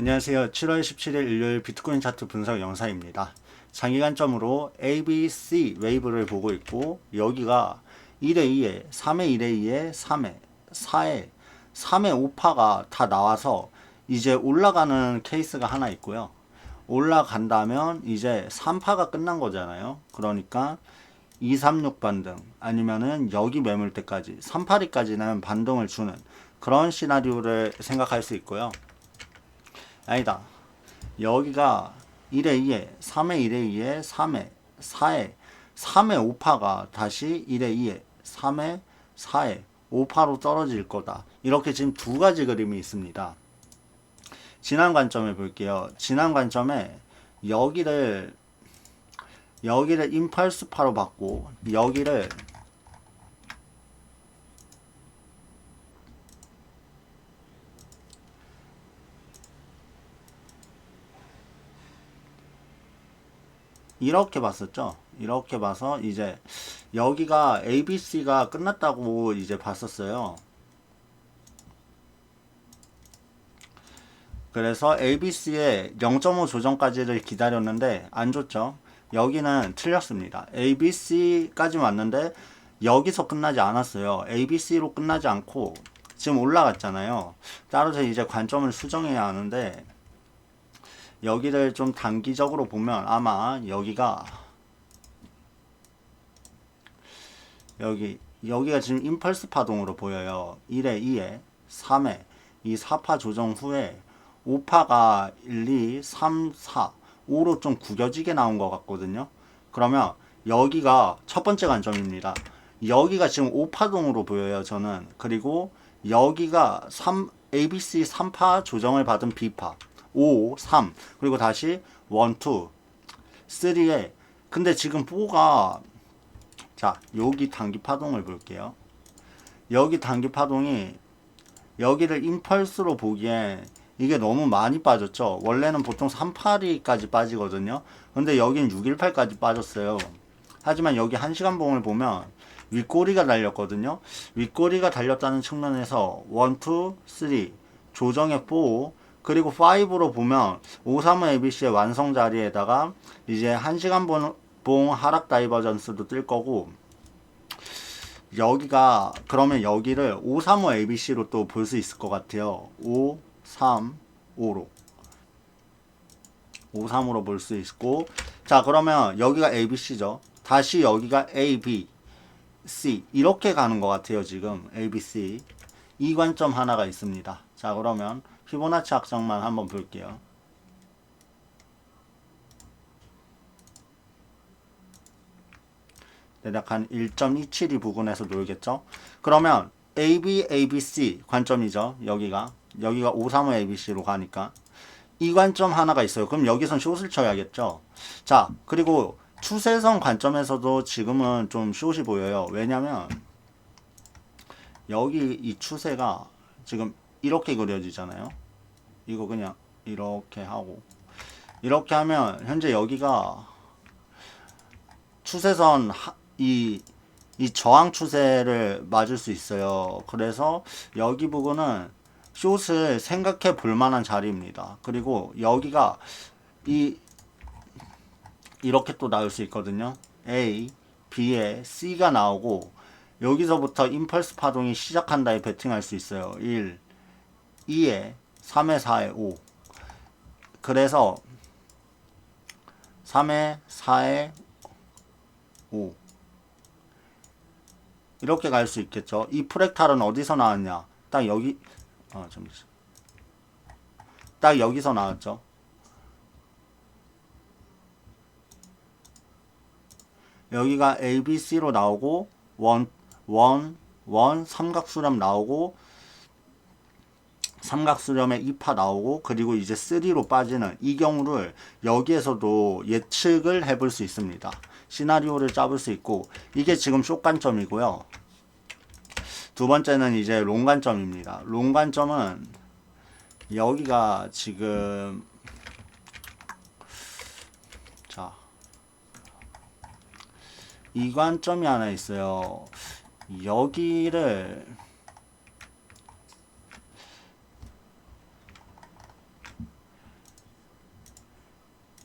안녕하세요. 7월 17일 일요일 비트코인 차트 분석 영상입니다. 장기관점으로 ABC 웨이브를 보고 있고 여기가 1에 2에 3에 1에 2에 3에 4에 3에 5파가 다 나와서 이제 올라가는 케이스가 하나 있고요. 올라간다면 이제 3파가 끝난 거잖아요. 그러니까 236 반등 아니면은 여기 매물대까지 382까지는 반등을 주는 그런 시나리오를 생각할 수 있고요. 아니다. 여기가 1에 2에 3에 1에 2에 3에 4에 3에 5파가 다시 1에 2에 3에 4에 5파로 떨어질 거다. 이렇게 지금 두 가지 그림이 있습니다. 지난 관점을 볼게요. 지난 관점에 여기를 여기를 임펄스파로 받고 여기를 이렇게 봤었죠. 이렇게 봐서 이제 여기가 ABC가 끝났다고 이제 봤었어요. 그래서 ABC의 0.5 조정까지를 기다렸는데 안 줬죠. 여기는 틀렸습니다. ABC까지 왔는데 여기서 끝나지 않았어요. ABC로 끝나지 않고 지금 올라갔잖아요. 따라서 이제 관점을 수정해야 하는데 여기를 좀 단기적으로 보면 아마 여기가 여기 여기가 지금 임펄스 파동으로 보여요. 1에 2에 3에 이 4파 조정 후에 5파가 1, 2, 3, 4, 5로 좀 구겨지게 나온 것 같거든요. 그러면 여기가 첫 번째 관점입니다. 여기가 지금 5파동으로 보여요. 저는. 그리고 여기가 3, ABC 3파 조정을 받은 B파. 5, 3. 그리고 다시 1, 2, 3에. 근데 지금 4가 자, 여기 단기 파동을 볼게요. 여기 단기 파동이 여기를 임펄스로 보기엔 이게 너무 많이 빠졌죠. 원래는 보통 382까지 빠지거든요. 근데 여긴 618까지 빠졌어요. 하지만 여기 1시간 봉을 보면 윗꼬리가 달렸거든요. 윗꼬리가 달렸다는 측면에서 1, 2, 3, 조정의 4, 그리고 5로 보면 535 ABC의 완성 자리에다가 이제 1시간 봉 하락 다이버전스도 뜰 거고 여기가 그러면 여기를 535 ABC로 또 볼 수 있을 것 같아요. 5 3, 5로. 5, 3으로 볼 수 있고. 자 그러면 여기가 ABC죠. 다시 여기가 A, B, C 이렇게 가는 것 같아요 지금 A, B, C 이 관점 하나가 있습니다. 자 그러면 피보나치 확정만 한번 볼게요 대략 한 1.272 부근에서 놀겠죠 그러면 AB, ABC 관점이죠 여기가 여기가 535 ABC로 가니까 이 관점 하나가 있어요. 그럼 여기선 숏을 쳐야겠죠. 자, 그리고 추세선 관점에서도 지금은 좀 숏이 보여요. 왜냐면 여기 이 추세가 지금 이렇게 그려지잖아요. 이거 그냥 이렇게 하고 이렇게 하면 현재 여기가 추세선 이, 이 저항 추세를 맞을 수 있어요. 그래서 여기 부분은 숏을 생각해 볼 만한 자리입니다. 그리고 여기가 이 이렇게 또 나올 수 있거든요. A, B에 C가 나오고 여기서부터 임펄스 파동이 시작한다에 베팅할 수 있어요. 1, 2에 3에 4에 5. 그래서 3에 4에 5. 이렇게 갈 수 있겠죠. 이 프랙탈은 어디서 나왔냐? 딱 여기 아, 잠시만. 딱 여기서 나왔죠. 여기가 ABC로 나오고 원, 원, 원 삼각수렴 나오고 삼각수렴에 2파 나오고 그리고 이제 3로 빠지는 이 경우를 여기에서도 예측을 해볼 수 있습니다. 시나리오를 짜볼 수 있고 이게 지금 쇼관점이고요. 두 번째는 이제 롱 관점입니다. 롱 관점은 여기가 지금 자, 이 관점이 하나 있어요. 여기를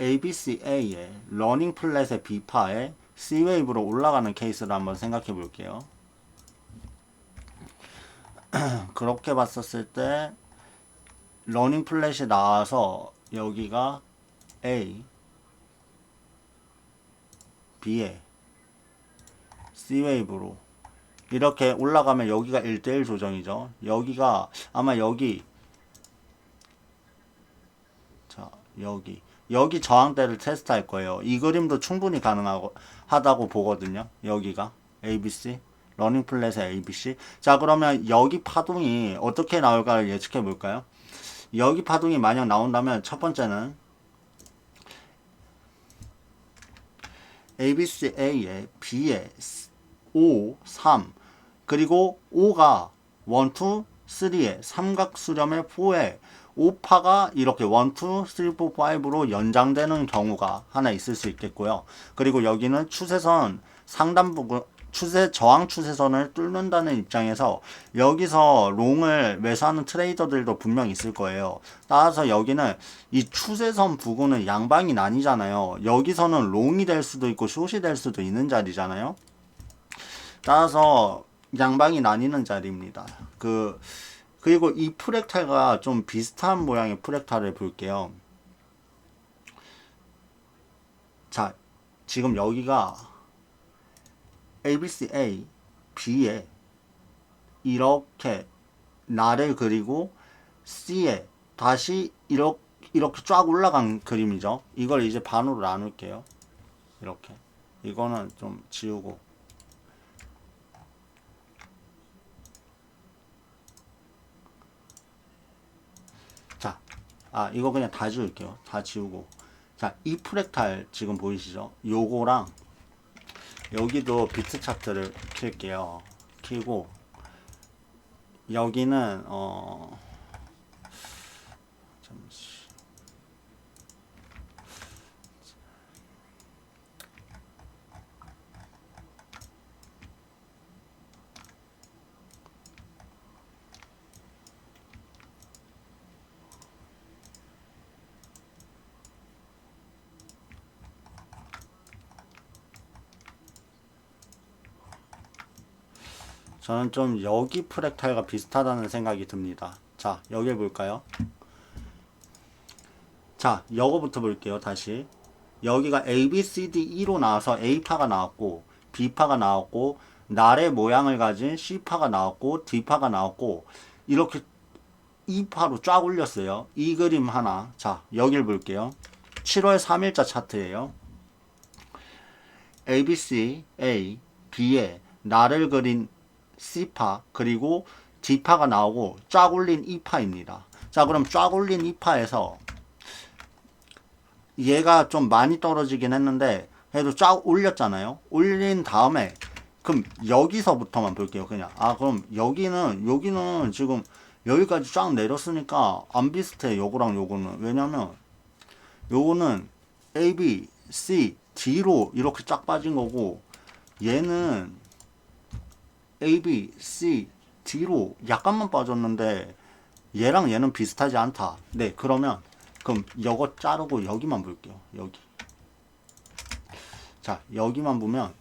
ABCA의 러닝 플랫의 B파에 C웨이브로 올라가는 케이스를 한번 생각해 볼게요. 그렇게 봤었을 때 러닝 플랫이 나와서 여기가 A, B에 C웨이브로 이렇게 올라가면 여기가 1대1 조정이죠. 여기가 아마 여기 자 여기 여기 저항대를 테스트할 거예요. 이 그림도 충분히 가능하고 하다고 보거든요. 여기가 ABC 러닝 플랫의 ABC. 자 그러면 여기 파동이 어떻게 나올까를 예측해 볼까요? 여기 파동이 만약 나온다면 첫 번째는 ABCA에 B에 5, 3 그리고 5가 1, 2, 3에 삼각 수렴의 4에 5파가 이렇게 1, 2, 3, 4, 5로 연장되는 경우가 하나 있을 수 있겠고요. 그리고 여기는 추세선 상단 부분 추세 저항 추세선을 뚫는다는 입장에서 여기서 롱을 매수하는 트레이더들도 분명 있을 거예요. 따라서 여기는 이 추세선 부근은 양방이 나뉘잖아요. 여기서는 롱이 될 수도 있고 숏이 될 수도 있는 자리잖아요. 따라서 양방이 나뉘는 자리입니다. 그 그리고 이 프랙탈과 좀 비슷한 모양의 프랙탈을 볼게요. 자, 지금 여기가 ABCA B에 이렇게 나를 그리고 C에 다시 이렇게 이렇게 쫙 올라간 그림이죠. 이걸 이제 반으로 나눌게요. 이렇게 이거는 좀 지우고 자, 아 이거 그냥 다 지울게요. 다 지우고 자, 이 프랙탈 지금 보이시죠? 요거랑 여기도 비트 차트를 킬게요. 키고 여기는 어 잠시 저는 좀 여기 프랙탈과 비슷하다는 생각이 듭니다. 자, 여기 볼까요? 자, 요거부터 볼게요. 다시. 여기가 A, B, C, D, E로 나와서 A파가 나왔고, B파가 나왔고, 날의 모양을 가진 C파가 나왔고, D파가 나왔고, 이렇게 2파로 쫙 올렸어요. 이 그림 하나. 자, 여길 볼게요. 7월 3일자 차트예요. ABC, A, B에 날을 그린 C파 그리고 D파가 나오고 쫙 올린 E파입니다. 자 그럼 쫙 올린 E파에서 얘가 좀 많이 떨어지긴 했는데 그래도 쫙 올렸잖아요. 올린 다음에 그럼 여기서부터만 볼게요. 그냥 아 그럼 여기는 여기는 지금 여기까지 쫙 내렸으니까 안 비슷해. 요거랑 요거는 왜냐면 요거는 A, B, C, D로 이렇게 쫙 빠진 거고 얘는 A, B, C, D로 약간만 빠졌는데 얘랑 얘는 비슷하지 않다. 네, 그러면 그럼 이거 자르고 여기만 볼게요. 여기. 자, 여기만 보면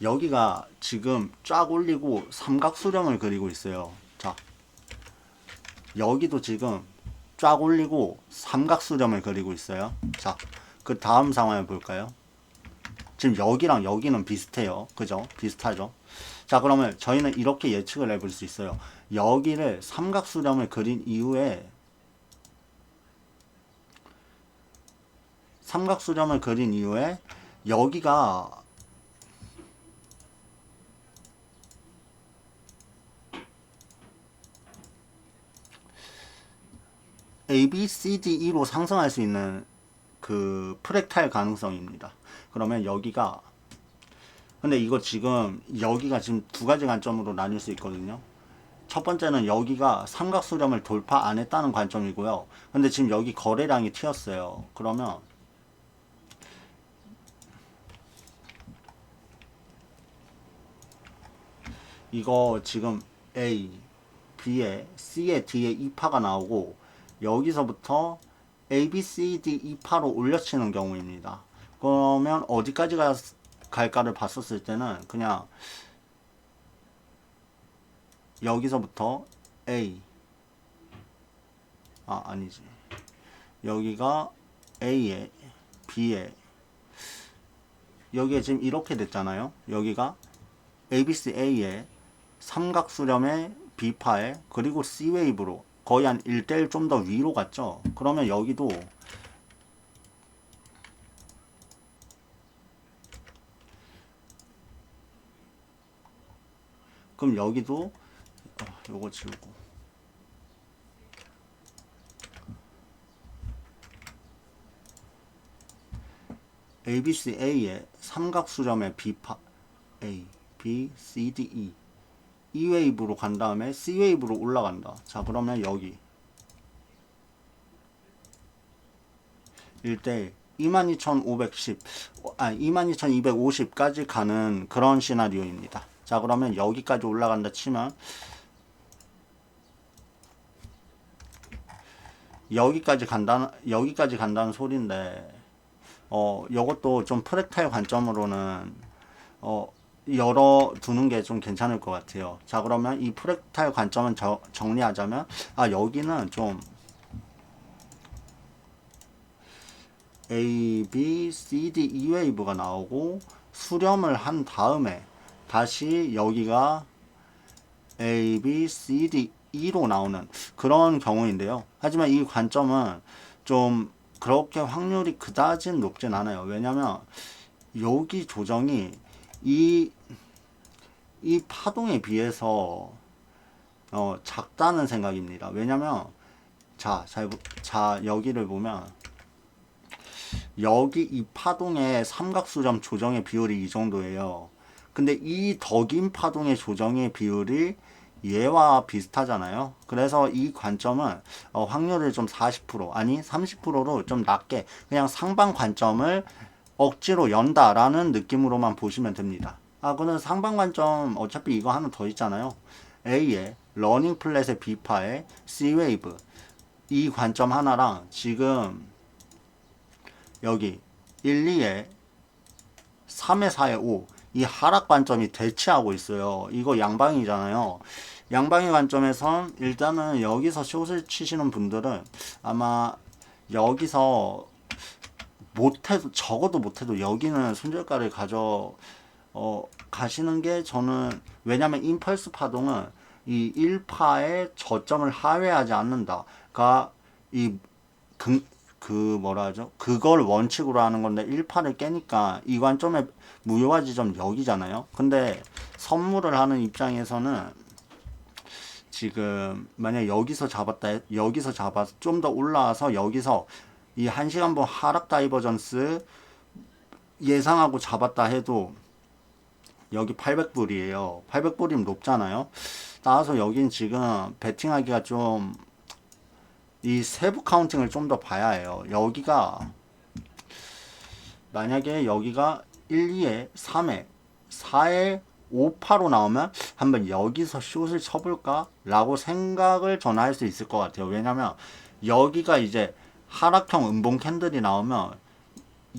여기가 지금 쫙 올리고 삼각 수렴을 그리고 있어요. 자, 여기도 지금 쫙 올리고 삼각 수렴을 그리고 있어요. 자, 그 다음 상황을 볼까요? 지금 여기랑 여기는 비슷해요. 그죠? 비슷하죠? 자, 그러면 저희는 이렇게 예측을 해볼 수 있어요. 여기를 삼각 수렴을 그린 이후에 삼각 수렴을 그린 이후에 여기가 A, B, C, D, E로 상승할 수 있는 그 프랙탈 가능성입니다. 그러면 여기가 근데 이거 지금 여기가 지금 두 가지 관점으로 나뉠 수 있거든요. 첫 번째는 여기가 삼각 수렴을 돌파 안 했다는 관점이고요. 근데 지금 여기 거래량이 튀었어요. 그러면 이거 지금 A, B에 C에 D에 2파가 나오고 여기서부터 A, B, C, D, 2파로 올려치는 경우입니다. 그러면 어디까지 가, 갈까를 봤었을 때는 그냥 여기서부터 A. 아 아니지. 여기가 A에 B에. 여기에 지금 이렇게 됐잖아요. 여기가 ABCA에 삼각수렴의 B파에 그리고 C웨이브로 거의 한 1대1 좀 더 위로 갔죠. 그러면 여기도 그럼 여기도 어, 요거 지우고. ABCA의 삼각수렴의 B파 A, B, C, D, E E 웨이브로 간 다음에 C 웨이브로 올라간다. 자 그러면 여기 1대 22,510, 아 22,250까지 가는 그런 시나리오입니다. 자 그러면 여기까지 올라간다 치면 여기까지 간다는 여기까지 간다는 소리인데 어 요것도 좀 프랙탈 관점으로는 어 열어 두는 게 좀 괜찮을 것 같아요. 자 그러면 이 프랙탈 관점은 저, 정리하자면 아 여기는 좀 A, B, C, D, E 웨이브가 나오고 수렴을 한 다음에 다시 여기가 A, B, C, D, E로 나오는 그런 경우인데요. 하지만 이 관점은 좀 그렇게 확률이 그다진 높진 않아요. 왜냐면 여기 조정이 이, 이 파동에 비해서 어, 작다는 생각입니다. 왜냐면 자, 잘, 보- 자, 여기를 보면 여기 이 파동의 삼각수렴 조정의 비율이 이 정도예요. 근데 이 더 긴 파동의 조정의 비율이 얘와 비슷하잖아요. 그래서 이 관점은 어, 확률을 좀 40% 아니 30%로 좀 낮게 그냥 상방 관점을 억지로 연다라는 느낌으로만 보시면 됩니다. 아, 그는 상방 관점 어차피 이거 하나 더 있잖아요. A에 러닝 플랫의 B파에 C 웨이브 이 관점 하나랑 지금 여기 1, 2에 3에 4에 5. 이 하락 관점이 대치하고 있어요. 이거 양방이잖아요. 양방의 관점에선 일단은 여기서 숏을 치시는 분들은 아마 여기서 못해도 적어도 못해도 여기는 손절가를 가져 어, 가시는 게 저는 왜냐면 임펄스 파동은 이 1파의 저점을 하회하지 않는다가 이 그, 그 뭐라 하죠? 그걸 원칙으로 하는 건데 1파를 깨니까 이 관점의 무효화 지점 여기잖아요. 근데 선물을 하는 입장에서는 지금 만약 여기서 잡았다 해- 여기서 잡아서 좀 더 올라와서 여기서 이 1시간 번 하락 다이버전스 예상하고 잡았다 해도 여기 800불이에요. 800불이면 높잖아요. 따라서 여긴 지금 베팅하기가 좀 이 세부 카운팅을 좀 더 봐야 해요. 여기가 만약에 여기가 1, 2에 3에 4에 5파로 나오면 한번 여기서 숏을 쳐볼까? 라고 생각을 저는 할수 있을 것 같아요. 왜냐면 여기가 이제 하락형 음봉 캔들이 나오면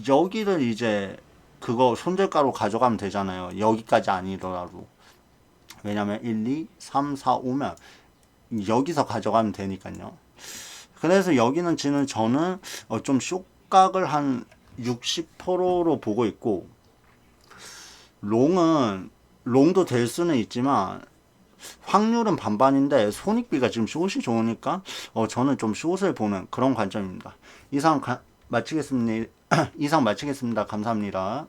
여기를 이제 그거 손절가로 가져가면 되잖아요. 여기까지 아니더라도. 왜냐면 1, 2, 3, 4, 5면 여기서 가져가면 되니까요. 그래서 여기는 지금 저는 어, 좀 쇼각을 한 60%로 보고 있고 롱은 롱도 될 수는 있지만 확률은 반반인데 손익비가 지금 숏이 좋으니까 어, 저는 좀 숏을 보는 그런 관점입니다. 이상 가, 마치겠습니다. 이상 마치겠습니다. 감사합니다.